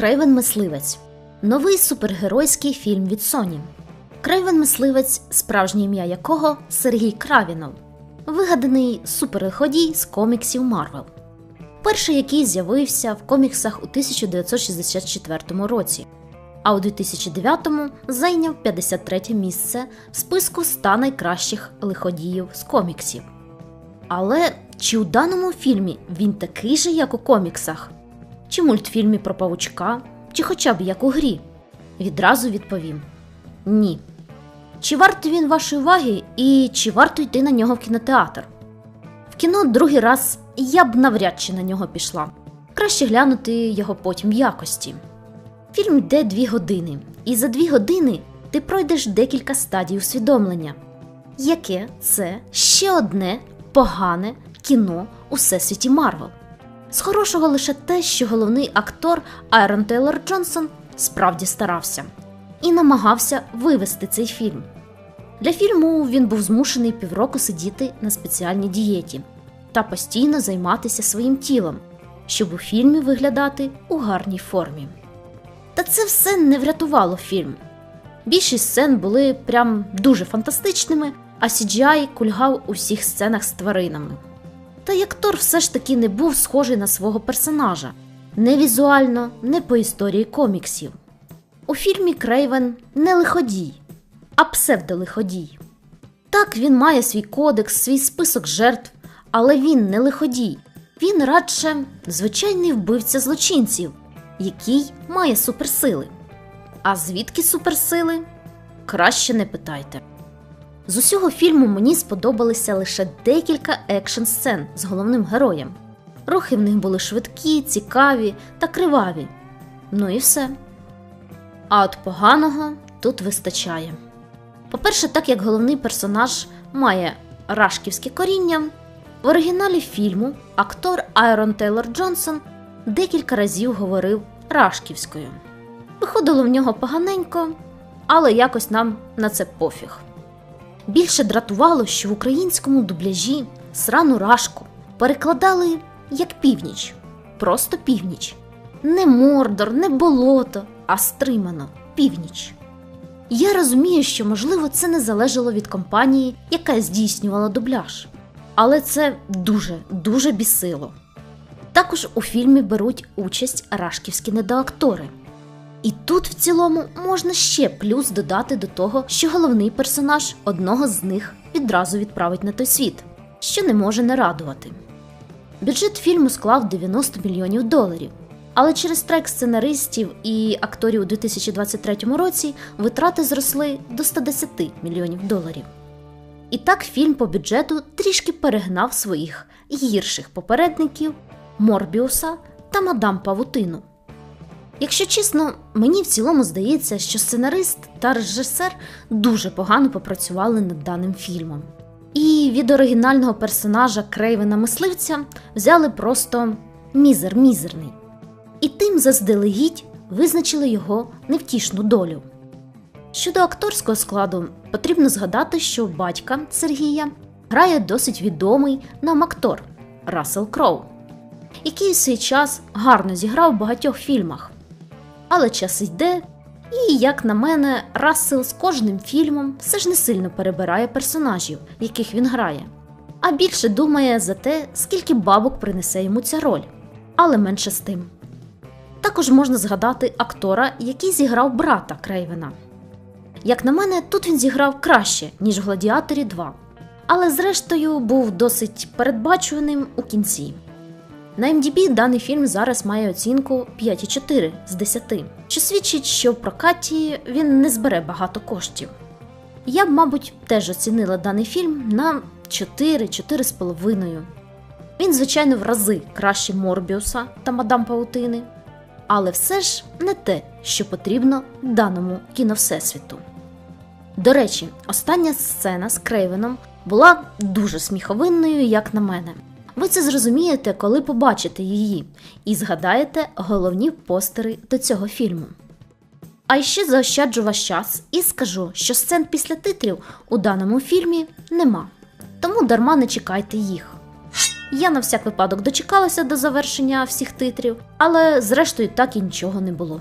Крейвен Мисливець новий супергеройський фільм від Sony. Крейвен Мисливець, справжнє ім'я якого Сергій Кравінов, вигаданий суперходій з коміксів Марвел. Перший, який з'явився в коміксах у 1964 році, а у 2009-му зайняв 53 місце в списку 100 найкращих лиходіїв з коміксів. Але чи у даному фільмі він такий же, як у коміксах? Чи мультфільмі про павучка, чи хоча б як у грі? Відразу відповім: ні. Чи вартий він вашої уваги і чи варто йти на нього в кінотеатр? В кіно другий раз я б навряд чи на нього пішла. Краще глянути його потім в якості. Фільм йде дві години, і за дві години ти пройдеш декілька стадій усвідомлення. Яке це ще одне погане кіно у всесвіті Марвел? З хорошого лише те, що головний актор Айрон Тейлор Джонсон справді старався і намагався вивести цей фільм. Для фільму він був змушений півроку сидіти на спеціальній дієті та постійно займатися своїм тілом, щоб у фільмі виглядати у гарній формі. Та це все не врятувало фільм. Більшість сцен були прям дуже фантастичними, а CGI кульгав у всіх сценах з тваринами. Та й актор все ж таки не був схожий на свого персонажа не візуально, не по історії коміксів. У фільмі Крейвен не лиходій, а псевдолиходій. Так, він має свій кодекс, свій список жертв, але він не лиходій, він радше звичайний вбивця злочинців, який має суперсили. А звідки суперсили? Краще не питайте. З усього фільму мені сподобалися лише декілька екшн сцен з головним героєм. Рухи в них були швидкі, цікаві та криваві. Ну і все. А от поганого тут вистачає. По-перше, так як головний персонаж має рашківське коріння, в оригіналі фільму актор Айрон Тейлор Джонсон декілька разів говорив рашківською. Виходило в нього поганенько, але якось нам на це пофіг. Більше дратувало, що в українському дубляжі срану рашку перекладали як північ, просто північ. Не мордор, не болото, а стримано північ. Я розумію, що, можливо, це не залежало від компанії, яка здійснювала дубляж, але це дуже дуже бісило. Також у фільмі беруть участь рашківські недоактори. І тут, в цілому, можна ще плюс додати до того, що головний персонаж одного з них відразу відправить на той світ, що не може не радувати. Бюджет фільму склав 90 мільйонів доларів, але через страйк сценаристів і акторів у 2023 році витрати зросли до 110 мільйонів доларів. І так фільм по бюджету трішки перегнав своїх гірших попередників Морбіуса та Мадам Павутину. Якщо чесно, мені в цілому здається, що сценарист та режисер дуже погано попрацювали над даним фільмом. І від оригінального персонажа Крейвена мисливця взяли просто мізер мізерний. І тим заздалегідь визначили його невтішну долю. Щодо акторського складу, потрібно згадати, що батька Сергія грає досить відомий нам актор Рассел Кроу, який в свій час гарно зіграв в багатьох фільмах. Але час йде, і, як на мене, Рассел з кожним фільмом все ж не сильно перебирає персонажів, яких він грає, а більше думає за те, скільки бабок принесе йому ця роль, але менше з тим. Також можна згадати актора, який зіграв брата Крейвена. Як на мене, тут він зіграв краще, ніж в Гладіаторі 2, але зрештою був досить передбачуваним у кінці. На MDB даний фільм зараз має оцінку 5,4 з 10, що свідчить, що в прокаті він не збере багато коштів. Я б, мабуть, теж оцінила даний фільм на 4-4,5. Він, звичайно, в рази краще Морбіуса та Мадам Паутини, але все ж не те, що потрібно даному кіновсесвіту. До речі, остання сцена з Крейвеном була дуже сміховинною, як на мене. Ви це зрозумієте, коли побачите її, і згадаєте головні постери до цього фільму. А ще заощаджу ваш час і скажу, що сцен після титрів у даному фільмі нема, тому дарма не чекайте їх. Я на всяк випадок дочекалася до завершення всіх титрів, але зрештою так і нічого не було.